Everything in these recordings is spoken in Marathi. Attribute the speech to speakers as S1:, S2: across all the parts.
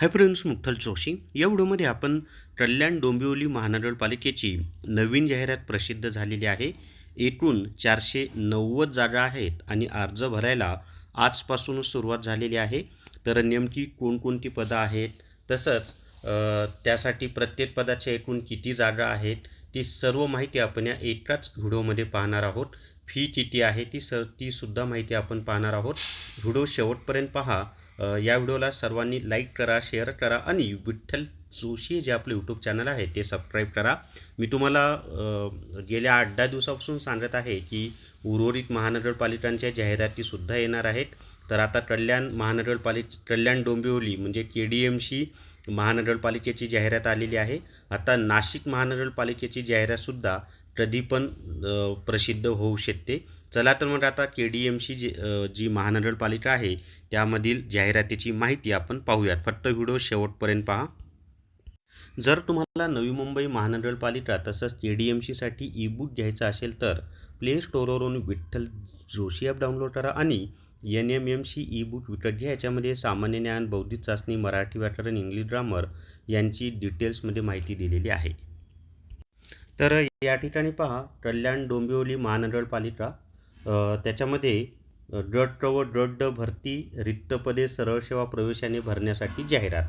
S1: हाय फ्रेंड्स मुठ्ठल जोशी या व्हिडिओमध्ये आपण कल्याण डोंबिवली महानगरपालिकेची नवीन जाहिरात प्रसिद्ध झालेली आहे. एकूण चारशे नव्वद जागा आहेत आणि अर्ज भरायला आजपासूनच सुरुवात झालेली आहे. तर नेमकी कोणकोणती पदं आहेत? तसंच त्यासाठी प्रत्येक पदाच्या एकूण किती जागा आहेत? ती सर्व माहिती आपण या एकाच व्हिडिओमध्ये पाहणार आहोत. फी किती आहे ती सर तीसुद्धा माहिती आपण पाहणार आहोत. व्हिडिओ शेवटपर्यंत पहा. या व्हिडिओला सर्वांनी लाईक करा शेअर करा आणि विठ्ठल जोशी जे आपलं यूट्यूब चॅनल आहे ते सबस्क्राईब करा. मी तुम्हाला गेल्या आठ दहा दिवसापासून सांगत आहे की उर्वरित महानगरपालिकांच्या जाहिरातीसुद्धा येणार आहेत. तर आता कल्याण महानगरपालिक कल्याण डोंबिवली म्हणजे के डी एम महानगरपालिकेची जाहिरात आलेली आहे. आता नाशिक महानगरपालिकेची जाहिरातसुद्धा कधी पण प्रसिद्ध होऊ शकते. चला तर मग आता के डी एम सी जी जी महानगरपालिका आहे त्यामधील जाहिरातीची माहिती आपण पाहूयात. फक्त व्हिडिओ शेवटपर्यंत पहा. जर तुम्हाला नवी मुंबई महानगरपालिका तसंच के डी एम सीसाठी ई बुक घ्यायचं असेल तर प्ले स्टोरवरून विठ्ठल जोशी ॲप डाउनलोड करा आणि N M M C e book विकत घ्या. याच्यामध्ये सामान्य ज्ञान बौद्धिक चाचणी मराठी व्याकरण इंग्लिश ग्रामर यांची डिटेल्समध्ये माहिती दिलेली आहे. तर या ठिकाणी पहा कल्याण डोंबिवली महानगरपालिका त्याच्यामध्ये अ, गट व गट भरती रिक्त पदे सरळ सेवा प्रवेशाने भरण्यासाठी जाहिरात.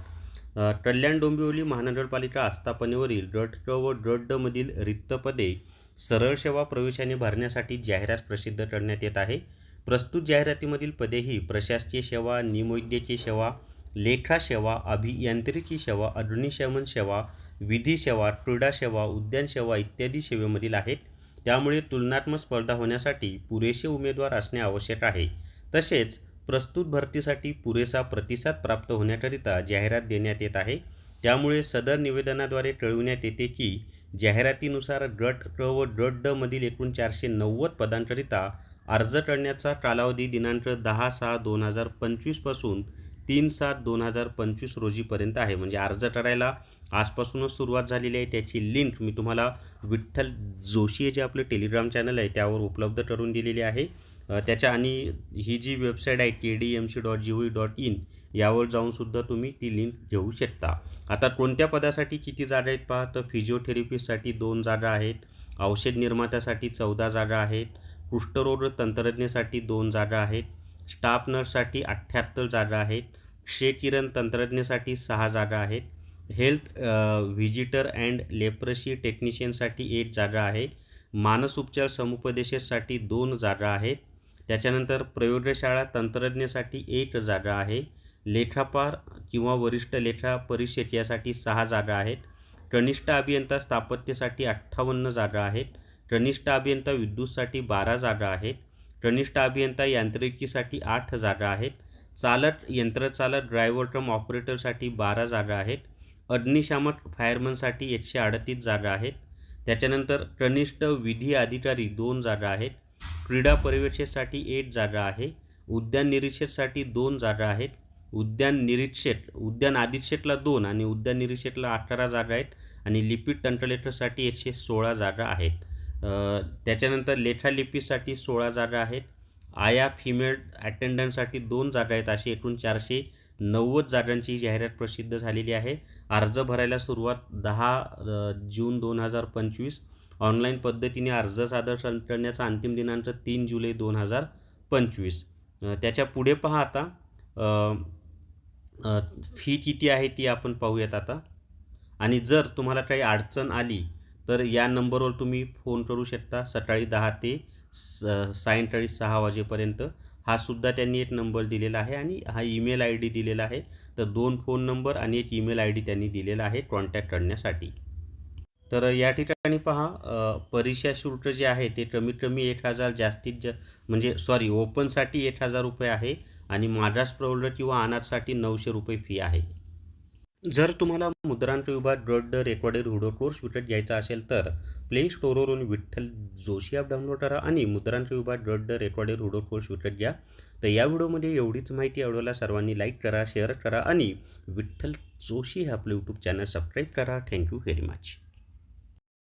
S1: कल्याण डोंबिवली महानगरपालिका आस्थापनेवरील गट व गट मधील रिक्त पदे सरळ सेवा प्रवेशाने भरण्यासाठी जाहिरात प्रसिद्ध करण्यात येत आहे. प्रस्तुत जाहिरातीमधील पदेही प्रशासकीय सेवा निमवैद्यकीय सेवा लेखा सेवा अभियांत्रिकी सेवा अग्निशमन सेवा विधी सेवा क्रीडा सेवा उद्यान सेवा इत्यादी सेवेमधील आहेत. त्यामुळे तुलनात्मक स्पर्धा होण्यासाठी पुरेसे उमेदवार असणे आवश्यक आहे. तसेच प्रस्तुत भरतीसाठी पुरेसा प्रतिसाद प्राप्त होण्याकरिता जाहिरात देण्यात येत आहे. त्यामुळे सदर निवेदनाद्वारे कळविण्यात येते की जाहिरातीनुसार गट क व गट ड मधील एकूण चारशे नव्वद पदांकरिता अर्ज करण्याचा कालावधी दिनांक दहा सहा दोन हजार पंचवीसपासून तीन सात दोन हजार पंचवीस रोजीपर्यंत आहे. म्हणजे अर्ज करायला आजपासूनच सुरुवात झालेली आहे. त्याची लिंक मी तुम्हाला विठ्ठल जोशी हे जे आपलं टेलिग्राम चॅनल आहे त्यावर उपलब्ध करून दिलेली आहे. त्याच्या आणि ही जी वेबसाईट आहे K D M C dot G O dot in यावर जाऊनसुद्धा तुम्ही ती लिंक घेऊ शकता. आता कोणत्या पदासाठी किती जागा आहेत पहा. तर फिजिओथेरपिस्टसाठी दोन जागा आहेत औषध निर्मात्यासाठी चौदा जागा आहेत कुष्ठरोग तंत्रज्ञासाठी दोन जागा आहेत स्टाफ नर्ससाठी अठ्ठ्याहत्तर जागा आहेत. क्षेकिरण तंत्रज्ञसाठी सहा जागा आहेत. हेल्थ व्हिजिटर अँड लेप्रशी टेक्निशियनसाठी एक जागा आहे. मानसोपचार समुपदेशासाठी दोन जागा आहेत. त्याच्यानंतर प्रयोगशाळा तंत्रज्ञसाठी एक जागा आहे. लेखापार किंवा वरिष्ठ लेखा परिषद यासाठी सहा जागा आहेत. कनिष्ठ अभियंता स्थापत्यसाठी अठ्ठावन्न जागा आहेत. कनिष्ठ अभियंता विद्युतसाठी बारा जागा आहेत. कनिष्ठ अभियंता यांत्रिकीसाठी आठ जागा आहेत. चालक यंत्रचालक ड्रायव्हर ट्रम ऑपरेटरसाठी बारा जागा आहेत. अग्निशामक फायरमनसाठी एकशे अडतीस जागा आहेत. त्याच्यानंतर कनिष्ठ विधी अधिकारी दोन जागा आहेत. क्रीडा पर्यवेक्षकसाठी एक जागा आहे. उद्यान निरीक्षकसाठी दोन जागा आहेत. उद्यान निरीक्षक उद्यान अधीक्षकला दोन आणि उद्यान निरीक्षकला अठरा जागा आहेत आणि लिपिड कंट्रोलेटरसाठी एकशे सोळा जागा आहेत. त्याच्यानंतर लेखालिपीसाठी सोळा जागा आहेत. आया फिमेल अटेंडंटसाठी दोन जागा आहेत. अशी एकूण चारशे नव्वद जागांची जाहिरात प्रसिद्ध झालेली आहे. अर्ज भरायला सुरुवात दहा जून दोन हजार पंचवीस. ऑनलाईन पद्धतीने अर्ज सादर करण्याचा अंतिम दिनांक तीन जुलै दोन हजार पंचवीस. त्याच्या पुढे पहा आता. फी किती आहे ती आपण पाहूयात आता. आणि जर तुम्हाला काही अडचण आली तर या नंबरवर तुम्ही फोन करू शकता सकाळी दहा ते स सायंकाळी सहा वाजेपर्यंत. हा सुद्धा त्यांनी एक नंबर दिलेला आहे आणि हा ईमेल आय डी दिलेला आहे. तर दोन फोन नंबर आणि एक ईमेल आय डी त्यांनी दिलेला आहे कॉन्टॅक्ट करण्यासाठी. तर या ठिकाणी पहा परीक्षा शुल्क जे आहे ते कमीत कमी एक हजार जास्तीत जा म्हणजे सॉरी ओपनसाठी एक हजार रुपये आहे आणि मागास प्रौढ किंवा अनाथसाठी नऊशे रुपये फी आहे. जर तुम्हाला मुद्रांक विभाग गट रेकॉर्डेड व्हिडिओ कोर्स विकत घ्यायचा असेल तर प्ले स्टोरवरून विठ्ठल जोशी ॲप डाउनलोड करा आणि मुद्रांक विभाग गट रेकॉर्डेड व्हिडिओ कोर्स विकत घ्या. तर या व्हिडिओमध्ये एवढीच माहिती आवडला सर्वांनी लाईक करा शेअर करा आणि विठ्ठल जोशी हे आपलं यूट्यूब चॅनल सबस्क्राईब करा. Thank you very much.